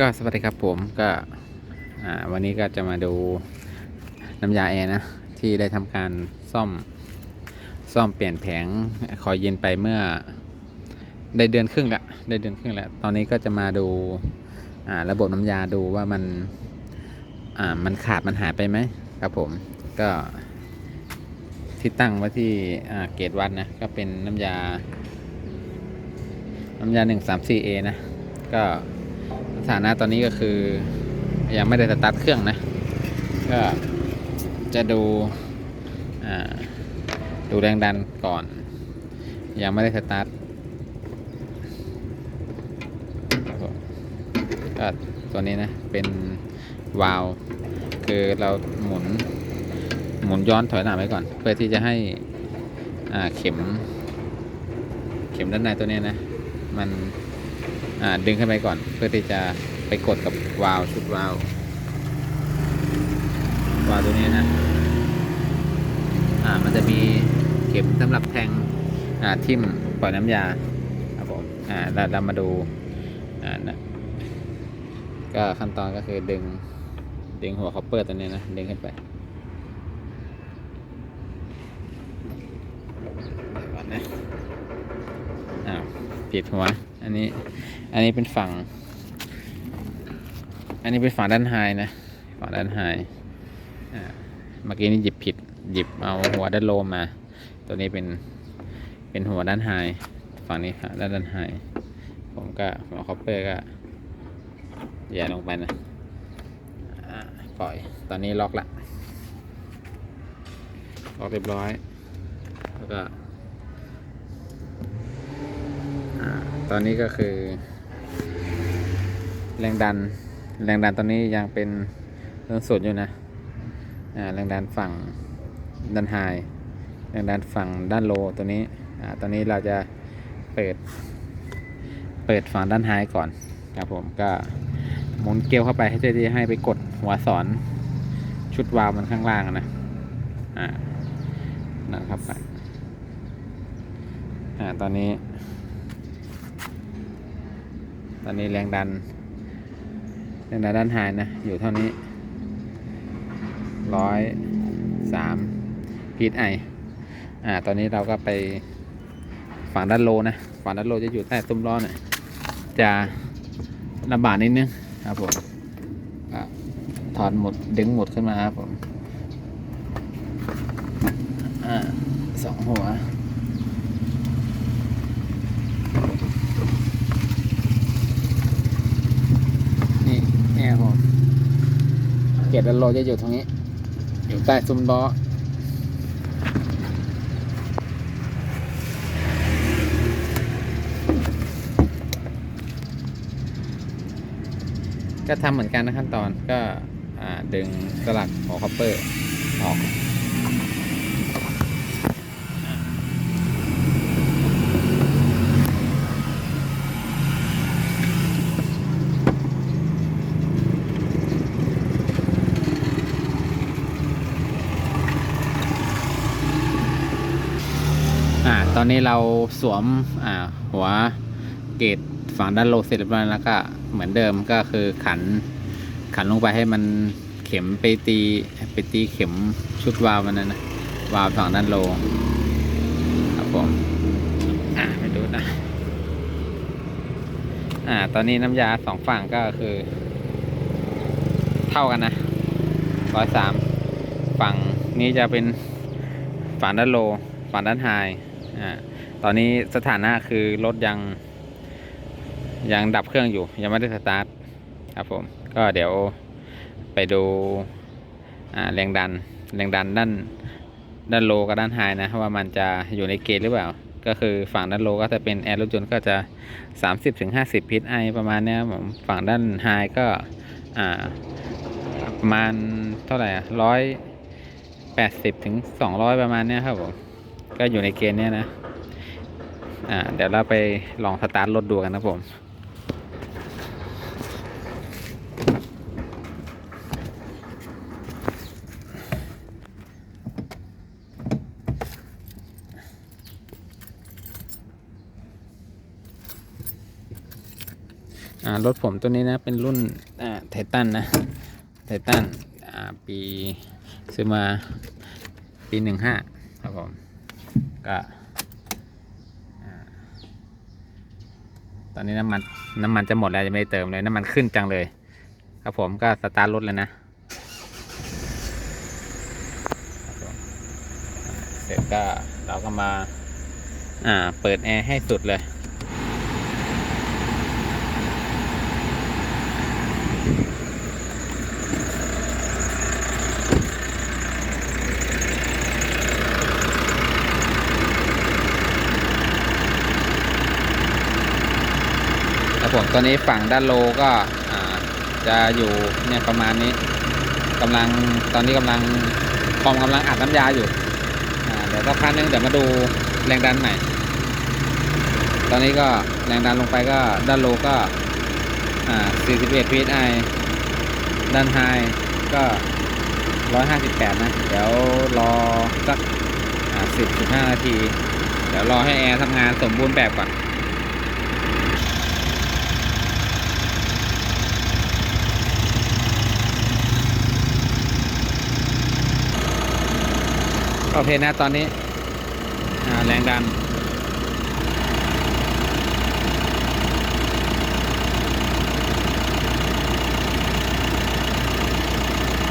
ก็สวัสดีครับผมก็วันนี้ก็จะมาดูน้ำยาแอร์นะ ที่ได้ทำการซ่อมซ่อมเปลี่ยนแผงคอยเย็นไปเมื่อ ได้เดือนครึ่งละได้เดือนครึ่งแล้วตอนนี้ก็จะมาดูาระบบน้ำยาดูว่ามันมันขาดมันหายไปไหมครับผมก็ที่ตั้งไว้ที่เกตวัดนะก็เป็นน้ำยา น้ำยา 134A นะก็ สถานะตอนนี้ก็คือยังไม่ได้สตาร์ทเครื่องนะ ก็จะดูดูแรงดันก่อน ยังไม่ได้สตาร์ทก็ตัวนี้นะ เป็นวาล์วคือเราหมุนหมุนย้อนถอยหลังไว้ก่อน เพื่อที่จะให้เข็ม เข็มด้านในตัวนี้นะ มัน ดึงขึ้นไปก่อน เพื่อที่จะไปกดกับวาล์วชุดวาล์ววาล์วตัวนี้นะอ่ามันจะมีเข็มสำหรับแทงอ่าทิ่มปล่อยน้ำยาครับผมอ่าเราเรามาดูอ่านะก็ขั้นตอนก็คือดึงดึงหัวคอปเปอร์ตัวนี้นะดึงขึ้นไปก่อนนะอ่าผิดหัว อันนี้ อันนี้เป็นฝั่ง อันนี้เป็นฝั่งด้านไฮนะ ฝั่งด้านไฮอ่าเมื่อกี้นี่หยิบผิด หยิบเอาหัวด้านโลมา ตัวนี้เป็น เป็นหัวด้านไฮ ฝั่งนี้ค่ะด้านด้านไฮ ผมก็หัวคอปเปอร์ก็แย่ลงไปนะปล่อย ตอนนี้ล็อกละ ล็อกเรียบร้อย แล้วก็ อ่า ตอนนี้ก็คือ แรงดัน แรงดันตอนนี้ยังเป็นเรื่องสุดอยู่นะแรงดันฝั่งด้านไฮแรงดันฝั่งด้านโลตัวนี้อตอนนี้เราจะเปิด เปิดฝั่งด้านไฮก่อนครับผมก็หมุนเกลียวเข้าไปให้เจดีให้ไปกดหัวสอนชุดวาล์วมันข้างล่างนะอ่านะครับไปอ่าตอนนี้ ตอนนี้แรงดัน แรงดันด้านหายนะ อยู่เท่านี้ร้อยสามพีทไออ่า ตอนนี้เราก็ไปฝั่งด้านโลนะ ฝั่งด้านโลจะอยู่ใต้ตุ้มล้อนี่ยจะลำบากนิดนึงครับผมถอนหมดดึงหมดขึ้นมาครับผม อ่าสองหัว นี่เนี่ยครับผมเกตดันโลจะอยู่ตรงนี้ อยู่ใต้ซุ้มล้อก็ทำเหมือนกันนะขั้นตอนก็ดึงสลักหัวคอปเปอร์ออก อนนี้เราสวมอ่าหัวเกตฝั่งด้านโลเสร็จเรียบร้อยแล้วก็เหมือนเดิมก็คือขันขันลงไปให้มันเข็มไปตีไปตีเข็มชุดวาล์วมันนะนะวาล์วฝั่งด้านโลครับผมอ่าไปดูนะอ่า ตอนนี้น้ำยาสองฝั่งก็คือ เท่ากันนะร้อยสามฝั่งนี้จะเป็นฝั่งด้านโลฝั่งด้านไฮ อ่าตอนนี้สถานะคือรถยังยังดับเครื่องอยู่ยังไม่ได้สตาร์ทครับผมก็เดี๋ยวไปดูแรงดันแรงดันด้านด้านโลกับด้านไฮนะว่ามันจะอยู่ในเกณฑ์หรือเปล่า ก็คือฝั่งด้านโลก็จะเป็นแอร์รถยนต์ก็จะ 30ถึง50พิษไอประมาณนี้ผมฝั่งด้านไฮก็ประมาณเท่าไหร่ร้อยแปดสิบถึงสองร้อยประมาณนี้ครับผม ก็อยู่ในเกณฑ์เนี้ยนะ อ่า เดี๋ยวเราไปลองสตาร์ทรถดูกันนะผมรถผมตัวนี้นะเป็นรุ่นไททันนะไททันปีซื้อมาปีหนึ่งห้าครับผม ก็ตอนนี้น้ำมันน้ำมันจะหมดแล้วจะไม่ได้เติมเลยน้ำมันขึ้นจังเลย ครับผมก็สตาร์ทรถเลยนะเสร็จก็เราก็มา อ่า เปิดแอร์ให้สุดเลย ตัวนี้ฝั่งด้านโลก็จะอยู่เนี่ยประมาณนี้กำลังตอนนี้กำลังคอมกำลังอัดน้ำยาอยู่เดี๋ยวสักพักนึงเดี๋ยวมาดูแรงดันใหม่ตอนนี้ก็แรงดันลงไปก็ด้านโลก็41 psi ด้านไฮก็ 158 นะ เดี๋ยวรอสัก10 15 นาที เดี๋ยวรอให้แอร์ทำงานสมบูรณ์แบบก่อน โอเคนะตอนนี้แรงดัน